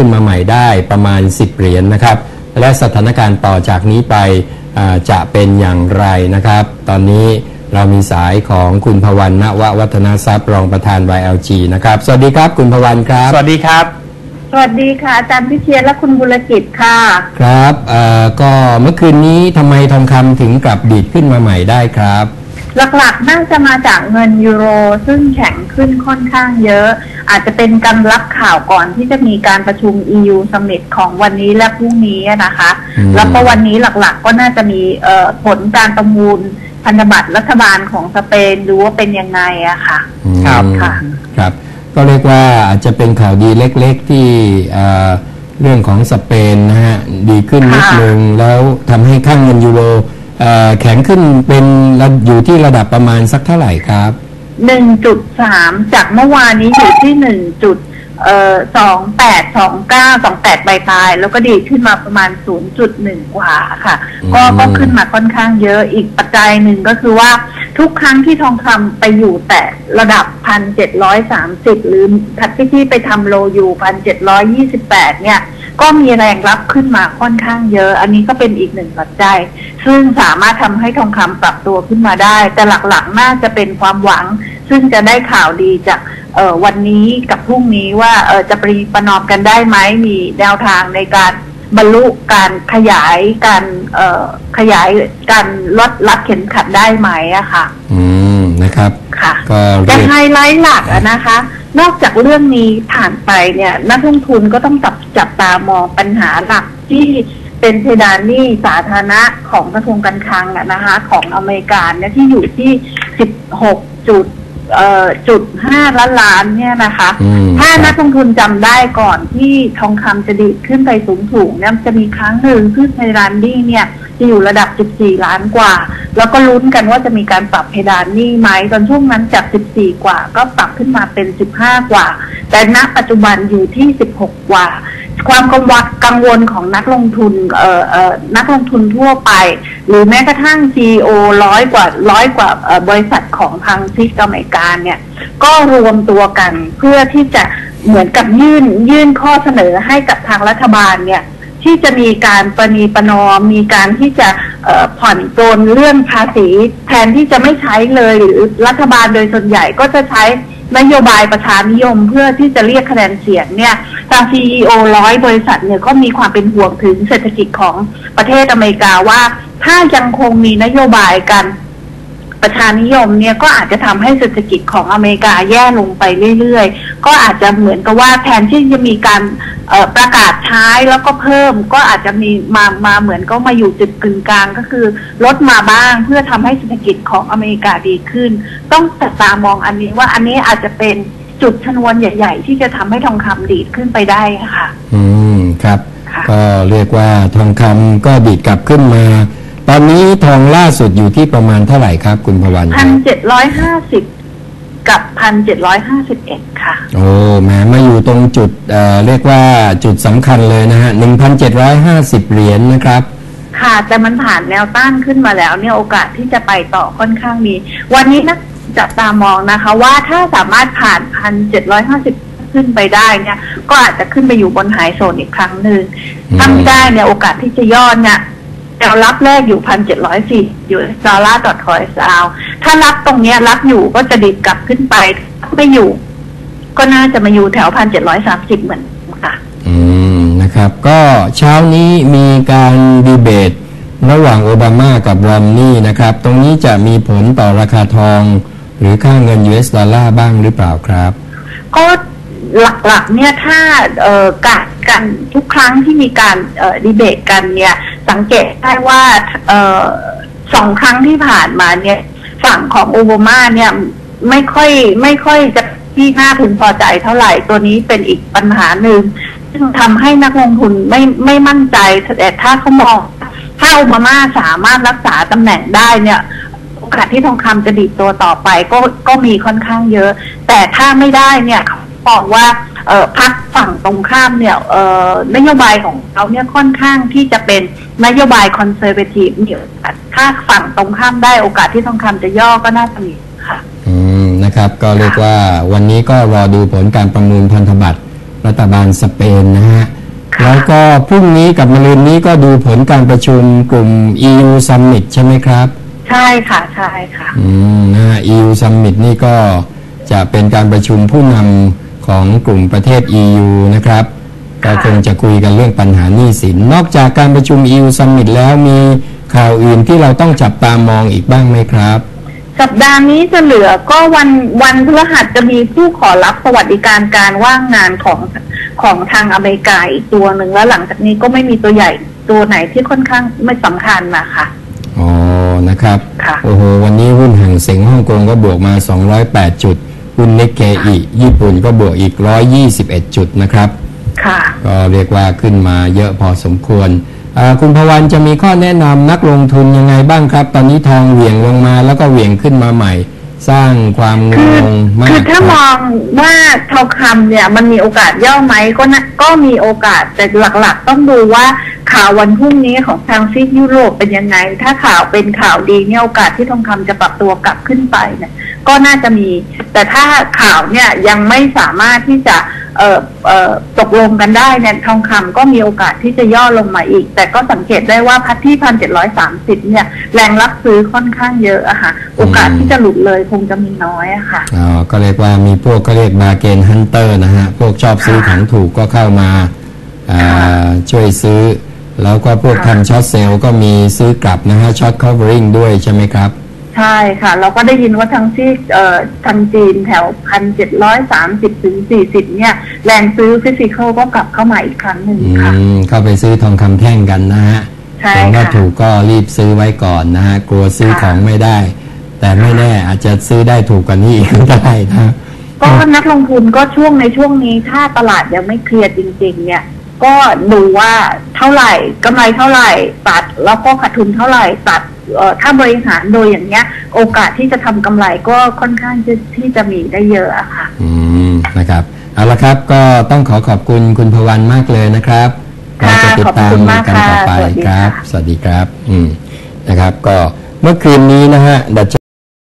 ขึ้นมาใหม่ได้ประมาณ 10 เหรียญนะครับ และสถานการณ์ต่อจากนี้ไปอ่าจะเป็นอย่างไรนะครับ ตอนนี้เรามีสายของคุณพวันณววัฒนทรัพย์รองประธาน YLG นะครับ สวัสดีครับคุณพวันครับ สวัสดีครับ สวัสดีค่ะอาจารย์พิเชียรและคุณบุรกิจค่ะ ครับเอ่อก็เมื่อคืนนี้ทำไมทองคำถึงกลับดีดขึ้นมาใหม่ได้ครับ หลักๆ น่าจะมาจากเงินยูโร ซึ่งแข็งขึ้นค่อนข้างเยอะ อาจจะเป็นการรับข่าวก่อนที่จะมีการประชุม EU Summit ของวันนี้และพรุ่งนี้นะคะอืมแล้วก็วันนี้หลักๆ ก็น่าจะมีเอ่อผลการประมูลพันธบัตรรัฐบาลของสเปนดูว่าเป็นยังไงอะค่ะอืมครับค่ะครับ ก็เรียกว่าอาจจะเป็นข่าวดีเล็กๆที่เอ่อเรื่องของสเปนนะฮะดีขึ้นนิดค่ะนึงแล้วทำให้ค่างเงินยูโรเอ่อ แข็งขึ้นเป็นระอยู่ที่ระดับประมาณสักเท่าไหร่ครับหนึ่งจุดสามจากเมื่อวานนี้อยู่ที่หนึ่งจุดเอ่อสองแปดสองเก้าสองแปดใบปลาย แล้วก็ดีดขึ้นมาประมาณศูนย์จุดหนึ่งกว่าค่ะ ก็อืมก็ขึ้นมาค่อนข้างเยอะอีกปัจจัยหนึ่งก็คือว่าทุกครั้งที่ทองคำไปอยู่แต่ระดับพันเจ็ดร้อยสามสิบหรือทัดที่ที่ไปทำโลอยู่พันเจ็ดร้อยยี่สิบแปดเนี่ย ก็มีแรงรับขึ้นมาค่อนข้างเยอะ อันนี้ก็เป็นอีกหนึ่งปัจจัย ซึ่งสามารถทำให้ทองคำปรับตัวขึ้นมาได้ แต่หลักๆน่าจะเป็นความหวัง ซึ่งจะได้ข่าวดีจากวันนี้กับพรุ่งนี้ว่าจะปรีประนอมกันได้ไหมมีแนวทางในการบรรลุการขยายการขยายการลดรัดเข็มขัดได้ไหมอะค่ะ อืมนะครับ ค่ะก็เรีแต่ยกไฮไลท์หลักอะนะคะ นอกจากเรื่องนี้ผ่านไปเนี่ย นักลงทุนก็ต้องจับจับตามองปัญหาหลักที่เป็นเพดานหนี้สาธารณะของกระทรวงการคลังอะนะคะ ของอเมริกาเนี่ยที่อยู่ที่ 16 จุดเอ่อจุดห้าล้านล้านเนี่ยนะคะ อืมถ้าครับนักลงทุนจำได้ก่อนที่ทองคำจะดีดขึ้นไปสูงสูงๆเนี่ยจะมีครั้งหนึ่งที่เพดานหนี้เนี่ย จะอยู่ระดับ 14 ล้านกว่า แล้วก็ลุ้นกันว่าจะมีการปรับเพดานหนี้ไหมตอนช่วงนั้นจาก 14 กว่า ก็ปรับขึ้นมาเป็น 15 กว่า แต่ณปัจจุบันอยู่ที่ 16 กว่า ความกังวลกังวลของนักลงทุนเอ่อเอ่อนักลงทุนทั่วไป หรือแม้กระทั่ง CEO ร้อยกว่าร้อยกว่าเอ่อบริษัทของทางซีกอเมริกาเนี่ยก็รวมตัวกันเพื่อที่จะเหมือนกับยื่นยื่นข้อเสนอให้กับทางรัฐบาลเนี่ยที่จะมีการประนีประนอมมีการที่จะ ผ่อนโจนเรื่องภาษีแทนที่จะไม่ใช้เลยหรือรัฐบาลโดยส่วนใหญ่ก็จะใช้นโยบายประชานิยมเพื่อที่จะเรียกคะแนนเสียงเนี่ยทาง CEO ร้อยบริษัทเนี่ยก็มีความเป็นห่วงถึงเศรษฐกิจของประเทศอเมริกาว่า ถ้ายังคงมีนโยบายกัน ประชานิยมเนี่ยก็อาจจะทำให้เศรษฐกิจของอเมริกาแย่ลงไปเรื่อยๆ ก็อาจจะเหมือนกับว่าแทนที่จะมีการเอ่อประกาศใช้แล้วก็เพิ่มก็อาจจะมีมามาเหมือนก็มาอยู่จุดกึ่งกลางก็คือ ลดมาบ้างเพื่อทำให้เศรษฐกิจของอเมริกาดีขึ้น ต้องจับตามองอันนี้ว่าอันนี้อาจจะเป็นจุดชนวนใหญ่ ๆ ที่จะทำให้ทองคำดีดขึ้นไปได้ค่ะ อืมครับค่ะก็เรียกว่าทองคำก็ดีดกลับขึ้นมา ตอนนี้ทองล่าสุดอยู่ที่ประมาณเท่าไหร่ครับ คุณพวันคพัรันบเจ็ดร้อยห้าสิบกับพันเจ็ดร้อยห้าสิบเอ็ดค่ะ โอ้แหมมาอยู่ตรงจุดเอ่อเรียกว่าจุดสำคัญเลยนะฮะ1,750เหรียญนะครับ ค่ะ แต่มันผ่านแนวต้านขึ้นมาแล้ว เนี่ยโอกาสที่จะไปต่อค่อนข้างมี วันนี้นักจับตามองนะคะ ว่าถ้าสามารถผ่านพันเจ็ดร้อยห้าสิบขึ้นไปได้เนี่ย ก็อาจจะขึ้นไปอยู่บนไฮโซนอีกครั้งหนึ่งอืม ถ้าไม่ได้เนี่ยโอกาสที่จะย่อเนี่ย แนวรับแรกอยู่พันเจ็ดร้อยสี่อยู่ดอลลาร์ต่อทอยซาวถ้ารับตรงเนี้ยรับอยู่ก็จะดิดกลับขึ้นไปถ้าไม่อยู่ ก็น่าจะมาอยู่แถวพันเจ็ดร้อยสามสิบเหมือนกันค่ะ อืมนะครับ ก็เช้านี้มีการดีเบต ระหว่างโอบามากับรอมนี่นะครับ ตรงนี้จะมีผลต่อราคาทอง หรือค่าเงิน US ดอลลาร์บ้างหรือเปล่าครับ ก็หลักๆเนี่ยถ้าเอ่อการกันทุกครั้งที่มีการเอ่อดีเบตกันเนี่ย สังเกตได้ว่าเออสองครั้งที่ผ่านมาเนี่ย ฝั่งของโอบามาเนี่ยไม่ค่อยไม่ค่อยจะที่น่าพึงพอใจเท่าไหร่ตัวนี้เป็นอีกปัญหาหนึ่งซึ่งทำให้นักลงทุนไม่ไม่มั่นใจแต่ถ้าเขามองถ้าโอบามาสามารถรักษาตำแหน่งได้เนี่ยโอกาสที่ทองคำจะดีดตัวต่อไปก็ก็มีค่อนข้างเยอะ แต่ถ้าไม่ได้เนี่ยบอกว่า เออพักฝั่งตรงข้ามเนี่ยเออนโยบายของเขาเนี่ยค่อนข้างที่จะเป็นนโยบายคอนเซอร์เวทีฟเนี่ยถ้าฝั่งตรงข้ามได้โอกาสที่ทองคำจะย่อก็น่าจะมีค่ะอืมนะครับก็เรียกว่าวันนี้ก็รอดูผลการประมูลพันธบัตรรัฐบาลสเปนนะฮะค่ะแล้วก็พรุ่งนี้กับมะรืนนี้ก็ดูผลการประชุมกลุ่ม EU Summit ใช่ไหมครับ ใช่ค่ะใช่ค่ะ อืมนะฮะ EU Summit นี่ก็จะเป็นการประชุมผู้นำ ของกลุ่มประเทศ EU นะครับก็ค่ะคงจะคุยกันเรื่องปัญหาหนี้สิน นอกจากการประชุม EU Summit แล้วมีข่าวอื่นที่เราต้องจับตามองอีกบ้างไหมครับ สัปดาห์นี้จะเหลือก็วันวันพฤหัสจะมีผู้ขอรับสวัสดิการการว่างงานของของทางอเมริกาอีกตัวหนึ่งแล้วหลังจากนี้ก็ไม่มีตัวใหญ่ตัวไหนที่ค่อนข้างไม่สำคัญนะคะอ๋อนะครับค่ะโอ้โห วันนี้หุ้นห่างเสียงฮ่องกงก็บวกมา 208 จุด หุ้นเนกเกอิญี่ปุ่นก็บวกอีก 121 จุดนะครับ ค่ะ ก็เรียกว่าขึ้นมาเยอะพอสมควรอ่าคุณพวันจะมีข้อแนะนำนักลงทุนยังไงบ้างครับ ตอนนี้ทองเหวี่ยงลงมาแล้วก็เหวี่ยงขึ้นมาใหม่ สร้างความงคืองมากคือถ้าคมรับองว่าทองคำเนี่ยมันมีโอกาสย่อไหมก็นะก็มีโอกาสแต่หลักๆ ต้องดูว่าข่าววันพรุ่งนี้ของทางซีกยุโรปเป็นยังไง ถ้าข่าวเป็นข่าวดีเนี่ยโอกาสที่ทองคำจะปรับตัวกลับขึ้นไปเนี่ย ก็น่าจะมี แต่ถ้าข่าวเนี่ยยังไม่สามารถที่จะเอ่อเอ่อตกลงกันได้เนี่ยทองคำก็มีโอกาสที่จะย่อลงมาอีก แต่ก็สังเกตได้ว่าพัทที่พันเจ็ดร้อยสามสิบเนี่ย แรงรับซื้อค่อนข้างเยอะอะค่ะ โอกาสที่จะหลุดเลยคงจะมีน้อยอะค่ะอ๋อก็เรียกว่ามีพวกก็เรียกบาเกนฮันเตอร์นะฮะ พวกชอบซื้อของถูกก็เข้ามาอ่าค่ะช่วยซื้อ แล้วก็พวกค่ะทำช็อตเซลล์ก็มีซื้อกลับนะฮะช็อต covering ด้วยใช่ไหมครับ ใช่ค่ะ เราก็ได้ยินว่าทางที่เอ่อทางจีนแถวพันเจ็ดร้อยสามสิบถึงสี่สิบเนี่ย แรงซื้อฟิสิกอลก็กลับเข้ามาอีกครั้งหนึ่งอืค่ะมเข้าไปซื้อทองคำแท่งกันนะฮะใช่เห็นว่าค่ะ ถูกก็รีบซื้อไว้ก่อนนะฮะกลัวซื้อค่ะของไม่ได้ แต่ไม่แน่อาจจะซื้อได้ถูกกว่านี้อีกก็ได้นะ ก็นักลงทุนก็ช่วงในช่วงนี้ถ้าตลาดยังไม่เคลียร์จริง ๆ เนี่ย ก็ดูว่าเท่าไหร่กำไรเท่าไหร่ตัดแล้วก็ขาดทุนเท่าไหร่ตัดเอ่อ ถ้าบริหารโดยอย่างเงี้ย โอกาสที่จะทำกำไรก็ค่อนข้างที่ที่จะมีได้เยอะอะค่ะ อืมนะครับเอาละครับก็ต้องขอขอบคุณคุณพวันมากเลยนะครับค่ะเราจะติดตามขอบคุณมากกันต่อไปค่ะสวัสดีคค่ะรับ สวัสดีครับ อืมนะครับ ก็เมื่อคืนนี้นะฮะดัช